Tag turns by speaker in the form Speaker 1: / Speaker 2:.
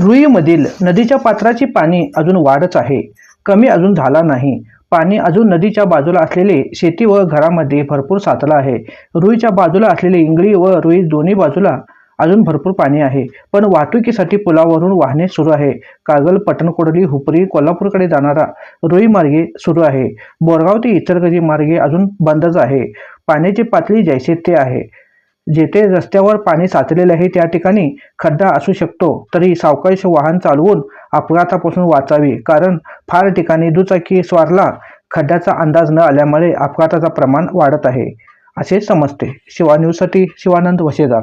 Speaker 1: रुईमधील नदीच्या पात्राची पाणी अजून वाढच आहे. कमी अजून झाला नाही. पाणी अजून नदीच्या बाजूला असलेले शेती व घरामध्ये भरपूर साचलं आहे. रुईच्या बाजूला असलेले इंगळी व रुई दोन्ही बाजूला अजून भरपूर पाणी आहे. पण वाहतुकीसाठी पुलावरून वाहने सुरू आहे. कागल पटणकोडली हुपरी कोल्हापूरकडे जाणारा रुई मार्गे सुरू आहे. बोरगाव ते इचलकरंजी मार्गे अजून बंदच आहे. पाण्याची पातळी जैसे ते आहे. जेथे रस्त्यावर पाणी साचलेले आहे त्या ठिकाणी खड्डा असू शकतो. तरी सावकाश वाहन चालवून अपघातापासून वाचावे. कारण फार ठिकाणी दुचाकी स्वारला खड्ड्याचा अंदाज न आल्यामुळे अपघाताचं प्रमाण वाढत आहे. असे समजते. शिवा न्यूजसाठी शिवानंद वशेदार.